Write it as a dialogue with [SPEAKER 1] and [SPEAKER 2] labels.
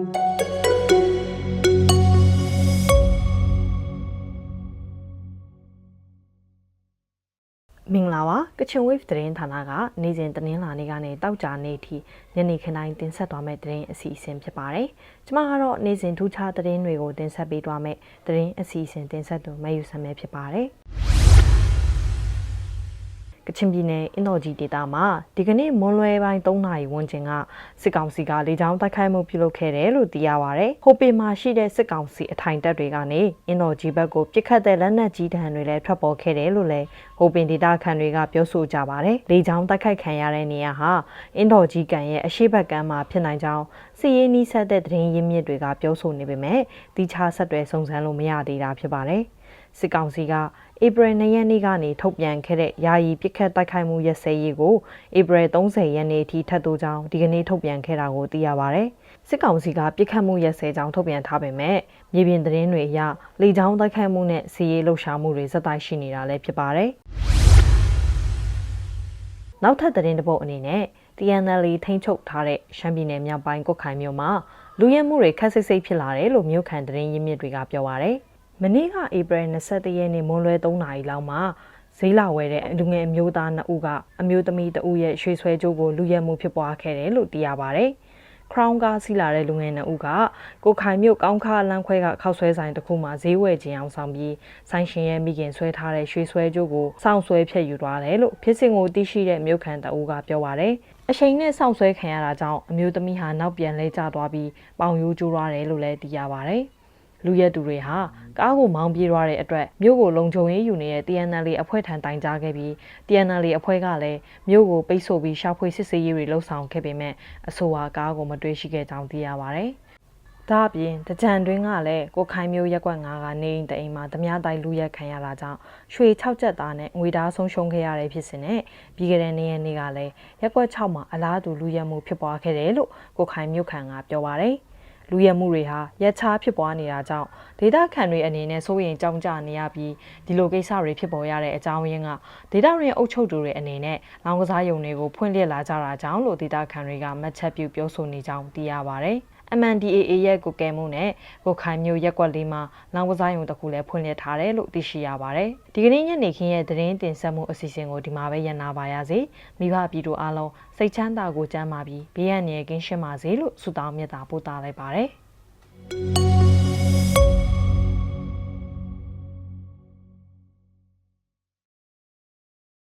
[SPEAKER 1] မင်္ဂလာပါကချင် wave သတင်းဌာနကနေ့စဉ်သတင်းလာနေကနေတောက်ကြနေအထိညနေခင်းတိုင်းတင်ဆက်သွားမယ့်သတင်းအစီအစဉ်ဖြစ်ပါတယ်။ကျွန်မကတော့နေ့စဉ်ထူးခြားသတင်းတွေကိုတင်ဆက်ပေးသွားမယ့်သတင်းအစီအစဉ်တင်ဆက်သူမယူဆမဲဖြစ်ပါတယ်။ ကချင်ပြည်နယ်အင်းတော်ကြီးဒေသမှာဒီကနေ့မွန်လွယ်ပိုင်း3နာရီဝန်းကျင်ကစစ်ကောင်စီကလေကြောင်းတိုက်ခိုက်မှုပြုလုပ်ခဲ့တယ်လို့သိရပါဗျ။ဟိုပေမှာရှိတဲ့စစ်ကောင်စီအထိုင်တပ်တွေကနေအင်းတော်ကြီးဘက်ကိုပစ်ခတ်တဲ့လက်နက်ကြီးတံတွေလည်းထွက်ပေါ်ခဲ့တယ်လို့လည်းဟိုပင်ဒေသခံတွေကပြောဆိုကြပါတယ်။လေကြောင်းတိုက်ခိုက်ခံရတဲ့နေရာဟာအင်းတော်ကြီးကန်ရဲ့အရှိတ်ဘက်ကမ်းမှာဖြစ်နိုင်ကြောင်းစီရေးနီးဆက်တဲ့သတင်းရင်းမြစ်တွေကပြောဆိုနေပေမဲ့တိကျဆက်တွဲစုံစမ်းလို့မရသေးတာဖြစ်ပါတယ်။ စစ်ကောင်စီကဧပြီ2ရက်နေ့ကနေထုတ်ပြန်ခဲ့တဲ့ယာယီပြစ်ခတ်တိုက်ခိုက်မှုရက်စဲရေးကိုဧပြီ30ရက်နေ့အထိထပ်တိုးကြောင်းဒီကနေ့ထုတ်ပြန်ခဲ့တာကိုသိရပါဗျ။စစ်ကောင်စီကပြစ်ခတ်မှုရက်စဲကြောင်းထုတ်ပြန်ထားပေမဲ့မြေပြင်သတင်းတွေအရလေကြောင်းတိုက်ခိုက်မှုနဲ့စီရေးလှုပ်ရှားမှုတွေဇက်တိုက်ရှိနေတာလည်းဖြစ်ပါတယ်။နောက်ထပ်သတင်းတစ်ပုဒ်အနေနဲ့ TNL ထိန်းချုပ်ထားတဲ့ရှမ်းပြည်နယ်မြောက်ပိုင်းကုတ်ခိုင်မြို့မှာလူရဲမှုတွေခက်ဆိတ်ဆိတ်ဖြစ်လာတယ်လို့မြို့ခံသတင်းရင်းမြစ်တွေကပြောပါရယ်။ မနေ့ကဧပြီ21ရက်နေ့မွန်းလွဲ3နာရီလောက်မှာဈေးလာဝယ်တဲ့လူငယ်အမျိုးသား2ဦးကအမျိုးသမီး2ဦးရဲ့ရွှေဆွဲကြိုးကိုလူရဲမှုဖြစ်ပွားခဲ့တယ်လို့သိရပါရယ်။ Crown ကားစီးလာတဲ့လူငယ်2ဦးကကိုခိုင်မြို့ကောင်းခါလမ်းခွဲကခောက်ဆွဲဆိုင်တစ်ခုမှာဈေးဝယ်ခြင်းအောင်ဆောင်ပြီးဆိုင်ရှင်ရဲ့မိခင်ဆွဲထားတဲ့ရွှေဆွဲကြိုးကိုစောင့်ဆွဲဖြတ်ယူသွားတယ်လို့ဖြစ်စဉ်ကိုသိရှိတဲ့မြို့ခံတအူးကပြောပါရယ်အချိန်နဲ့စောင့်ဆွဲခံရတာကြောင့်အမျိုးသမီးဟာနောက်ပြန်လဲကျသွားပြီးပေါင်ရိုးကျိုးသွားတယ်လို့လည်းသိရပါရယ် လူရဲသူတွေဟာကားကိုမောင်းပြေးသွားတဲ့အတွက်မြို့ကိုလုံခြုံရေးယူနေတဲ့ TNL အဖွဲ့ထံတိုင်ကြားခဲ့ပြီး TNL အဖွဲ့ကလည်းမြို့ကိုပိတ်ဆို့ပြီးရှာဖွေစစ်ဆေးရေးတွေလှုပ်ဆောင်ခဲ့ပေမဲ့အဆိုပါကားကိုမတွေ့ရှိခဲ့ကြောင်းသိရပါဗျ။ဒါအပြင်တကြံတွင်းကလည်းကိုခိုင်မျိုးရက်ကွက်9ကနေအိမ်တအိမ်မှာဓမြတိုက်လူရက်ခံရတာကြောင့်ရွှေ6ချက်သားနဲ့ငွေသားဆုံးရှုံးခဲ့ရတဲ့ဖြစ်စဉ်နဲ့ပြီးခဲ့တဲ့နေ့ရက်နေ့ကလည်းရက်ကွက်6မှာအလားတူလူရက်မှုဖြစ်ပွားခဲ့တယ်လို့ကိုခိုင်မျိုးခံကပြောပါရယ် လူရဲမှုတွေဟာရက်ခြားဖြစ်ပွားနေတာကြောင့်ဒေတာခန်တွေအနေနဲ့စိုးရင်ကြောင်းကြနေရပြီးဒီလိုကိစ္စတွေဖြစ်ပေါ်ရတဲ့အကြောင်းရင်းကဒေတာရင်အုပ်ချုပ်သူတွေအနေနဲ့လောင်ကစားယုံတွေကိုဖွင့်လှစ်လာကြတာကြောင့်လို့ဒေတာခန်တွေကမှတ်ချက်ပြုပြောဆိုနေကြောင်းသိရပါဗျ။ MNDAA ရဲ့ကိုကဲမှုနဲ့ကိုခိုင်မျိုးရက်ကွက်လေးမှာလောင်ကစားယုံတစ်ခုလည်းဖွင့်လှစ်ထားတယ်လို့သိရှိရပါတယ်။ဒီကနေ့ညနေခင်းရဲ့သတင်းတင်ဆက်မှုအစီအစဉ်ကိုဒီမှာပဲရနာပါရစေ။မိဘပြည်သူအားလုံးစိတ်ချမ်းသာကိုကြမ်းပါပြီးဘေးရန်ရကင်းရှင်းပါစေလို့ဆုတောင်းမြတ်တာပို့တာလိုက်ပါတယ်။